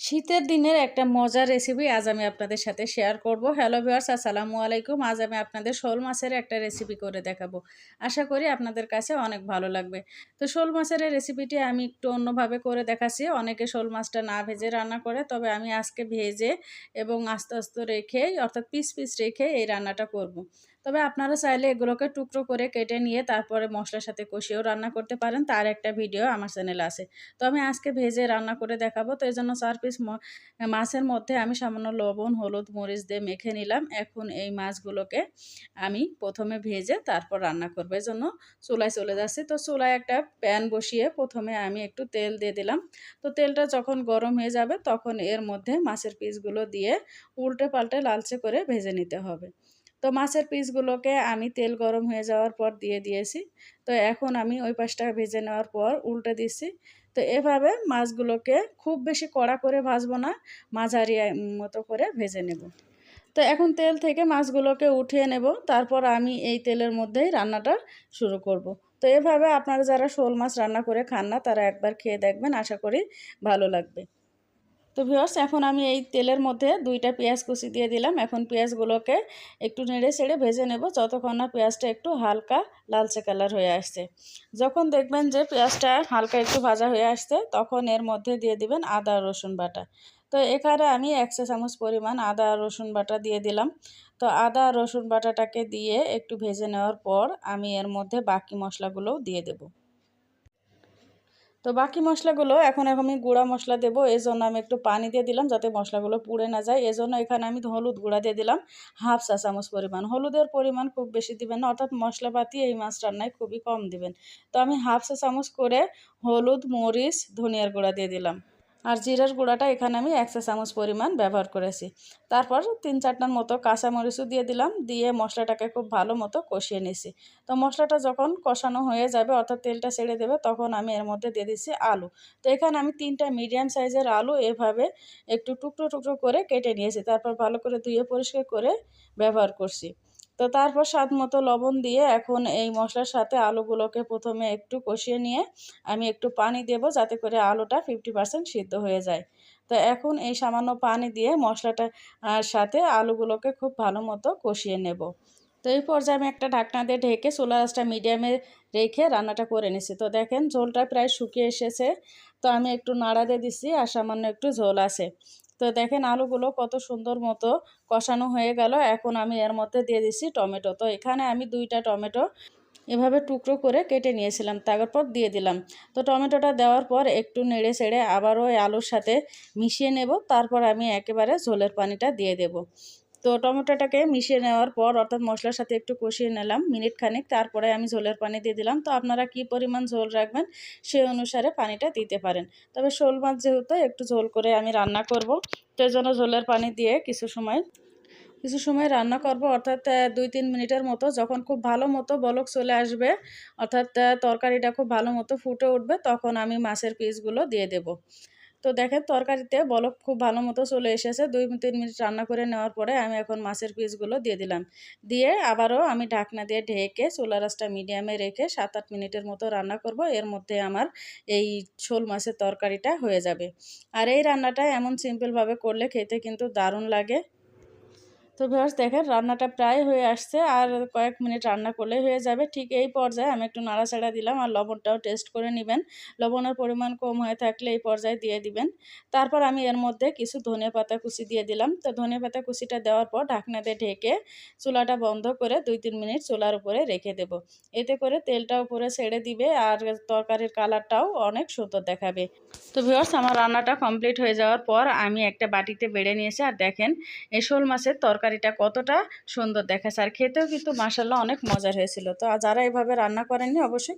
শীতের দিনের একটা মজার রেসিপি আজ আমি আপনাদের সাথে শেয়ার করব। হ্যালো ভিউয়ার্স আসসালামু আলাইকুম। আজ আমি আপনাদের শোল মাছের একটা রেসিপি করে দেখাবো। আশা করি আপনাদের কাছে অনেক ভালো লাগবে। তো শোল মাছের রেসিপিটি আমি একটু অন্যভাবে করে দেখাচ্ছি। অনেকে শোল মাছটা না ভেজে রান্না করে, তবে আমি আজকে ভেজে এবং আস্তে আস্তে রেখে, অর্থাৎ পিস পিস রেখে এই রান্নাটা করব। তবে আপনারা চাইলে এগুলোকে টুকরো করে কেটে নিয়ে তারপরে মশলার সাথে কষিয়েও রান্না করতে পারেন। তার একটা ভিডিও আমার চ্যানেলে আছে। তো আমি আজকে ভেজে রান্না করে দেখাবো। তো এই জন্য চার পিস মাছের মধ্যে আমি সামান্য লবণ, হলুদ, মরিচ দিয়ে মেখে নিলাম। এখন এই মাছগুলোকে আমি প্রথমে ভেজে তারপর রান্না করব। এই জন্য চুলায় চলে যাচ্ছি। তো চুলায় একটা প্যান বসিয়ে প্রথমে আমি একটু তেল দিয়ে দিলাম। তো তেলটা যখন গরম হয়ে যাবে তখন এর মধ্যে মাছের পিসগুলো দিয়ে উল্টে পাল্টে লালচে করে ভেজে নিতে হবে। তো মাছের পিসগুলোকে আমি তেল গরম হয়ে যাওয়ার পর দিয়ে দিয়েছি। তো এখন আমি ওই পাশটা ভেজে নেওয়ার পর উল্টে দিচ্ছি। তো এভাবে মাছগুলোকে খুব বেশি কড়া করে ভাজবো না, মাঝারি মতো করে ভেজে নেব। তো এখন তেল থেকে মাছগুলোকে উঠিয়ে নেব, তারপর আমি এই তেলের মধ্যেই রান্নাটা শুরু করব। তো এভাবে আপনারা যারা শোল মাছ রান্না করে খান না, তারা একবার খেয়ে দেখবেন, আশা করি ভালো লাগবে। তো ভিওস এখন আমি এই তেলের মধ্যে দুইটা পেঁয়াজ কুচি দিয়ে দিলাম। এখন পেঁয়াজগুলোকে একটু নেড়ে ছেড়ে ভেজে নেব, যতক্ষণ না পেঁয়াজটা একটু হালকা লালচে কালার হয়ে আসছে। যখন দেখবেন যে পেঁয়াজটা হালকা একটু ভাজা হয়ে আসছে, তখন এর মধ্যে দিয়ে দিবেন আদা রসুন বাটা। তো এখানে আমি একশো চামচ পরিমাণ আদা রসুন বাটা দিয়ে দিলাম। তো আদা রসুন বাটাটাকে দিয়ে একটু ভেজে নেওয়ার পর আমি এর মধ্যে বাকি মশলাগুলোও দিয়ে দেবো। তো বাকি মশলাগুলো এখন আমি গুঁড়া মশলা দেবো এই জন্য আমি একটু পানি দিয়ে দিলাম যাতে মশলাগুলো পুড়ে না যায়। এজন্য এখানে আমি হলুদ গুঁড়া দিয়ে দিলাম, হাফ চা চামচ পরিমাণ। হলুদের পরিমাণ খুব বেশি দিবেন না, অর্থাৎ মশলাপাতি এই মাছ রান্নায় খুবই কম দিবেন। তো আমি হাফ চা চামচ করে হলুদ, মরিচ, ধনিয়ার গুঁড়া দিয়ে দিলাম। আর জিরার গুঁড়াটা এখানে আমি এক চা চামচ পরিমাণ ব্যবহার করেছি। তারপর তিন চারটার মতো কাঁচামরিচও দিয়ে দিলাম, দিয়ে মশলাটাকে খুব ভালো মতো কষিয়ে নিছি তো মশলাটা যখন কষানো হয়ে যাবে, অর্থাৎ তেলটা ছেড়ে দেবে, তখন আমি এর মধ্যে দিয়ে দিচ্ছি আলু। তো এখানে আমি তিনটা মিডিয়াম সাইজের আলু এভাবে একটু টুকরো টুকরো করে কেটে নিয়েছি। তারপর ভালো করে ধুয়ে পরিষ্কার করে ব্যবহার করছি। তো তারপর স্বাদ মতো লবণ দিয়ে এখন এই মশলার সাথে আলুগুলোকে প্রথমে একটু কষিয়ে নিয়ে আমি একটু পানি দেব যাতে করে আলুটা ফিফটি পার্সেন্ট সিদ্ধ হয়ে যায়। তো এখন এই সামান্য পানি দিয়ে মশলাটা সাথে আলুগুলোকে খুব ভালো মতো কষিয়ে নেব। এই পর্যায়ে আমি একটা ঢাকনা দিয়ে ঢেকে সোলা গাছটা মিডিয়ামে রেখে রান্নাটা করে নিছি। তো দেখেন ঝোলটা প্রায় শুকিয়ে এসেছে। তো আমি একটু নাড়া দিয়ে দিচ্ছি আর সামান্য একটু ঝোল আছে। তো দেখেন আলুগুলো কত সুন্দর মতো কষানো হয়ে গেল। এখন আমি এর মধ্যে দিয়ে দিচ্ছি টমেটো। তো এখানে আমি দুইটা টমেটো এভাবে টুকরো করে কেটে নিয়েছিলাম, তারপর দিয়ে দিলাম। তো টমেটোটা দেওয়ার পর একটু নেড়ে ছেড়ে আবারও আলুর সাথে মিশিয়ে নেব। তারপর আমি একেবারে ঝোলের পানিটা দিয়ে দেব। তো টমেটোটাকে মিশিয়ে নেওয়ার পর অর্থাৎ মশলার সাথে একটু কষিয়ে নিলাম মিনিট খানিক। তারপরে আমি ঝোলের পানি দিয়ে দিলাম। তো আপনারা কি পরিমাণ ঝোল রাখবেন সেই অনুসারে পানিটা দিতে পারেন। তবে শোল মাছ যেহেতু একটু ঝোল করে আমি রান্না করব, তো জন্য ঝোলের পানি দিয়ে কিছু সময় কিছু সময় রান্না করব। অর্থাৎ দুই তিন মিনিটের মতো যখন খুব ভালো মতো বলক চলে আসবে, অর্থাৎ তরকারিটা খুব ভালো মতো ফুটে উঠবে, তখন আমি মাছের পিসগুলো দিয়ে দেব। তো দেখেন তরকারিতে বলক খুব ভালো মতো চলে এসেছে। দুই, তিন মিনিট রান্না করে নেওয়ার পরে আমি এখন মাছের পিসগুলো দিয়ে দিলাম। দিয়ে আবারও আমি ঢাকনা দিয়ে ঢেকে চোলা রাসটা মিডিয়ামে রেখে সাত আট মিনিটের মতো রান্না করব। এর মধ্যে আমার এই শোল মাছের তরকারিটা হয়ে যাবে। আর এই রান্নাটা এমন সিম্পলভাবে করলে খেতে কিন্তু দারুণ লাগে। তো ভিউয়ার্স দেখেন, রান্নাটা প্রায় হয়ে আসছে। আর কয়েক মিনিট রান্না করলে হয়ে যাবে। ঠিক এই পর্যায়ে আমি একটু নাড়াচাড়া দিলাম আর লবণটাও টেস্ট করে নেবেন। লবণের পরিমাণ কম হয়ে থাকলে এই পর্যায়ে দিয়ে দিবেন। তারপর আমি এর মধ্যে কিছু ধনে পাতা কুচি দিয়ে দিলাম। তো ধনে পাতা কুচিটা দেওয়ার পর ঢাকনা দিয়ে ঢেকে চুলাটা বন্ধ করে দুই তিন মিনিট চুলার উপরে রেখে দেব। এতে করে তেলটা উপরে ছেড়ে দিবে আর তরকারির কালারটাও অনেক সুন্দর দেখাবে। তো ভিউয়ার্স আমার রান্নাটা কমপ্লিট হয়ে যাওয়ার পর আমি একটা বাটিতে বেড়ে নিয়েছি। আর দেখেন, এই শোল মাছের তরকারি তরকারিটা কতটা সুন্দর দেখাচ্ছে। আর খেতেও কিন্তু মাসাল্লাহ অনেক মজার হয়েছিল। তো যারা এভাবে রান্না করেননি, অবশ্যই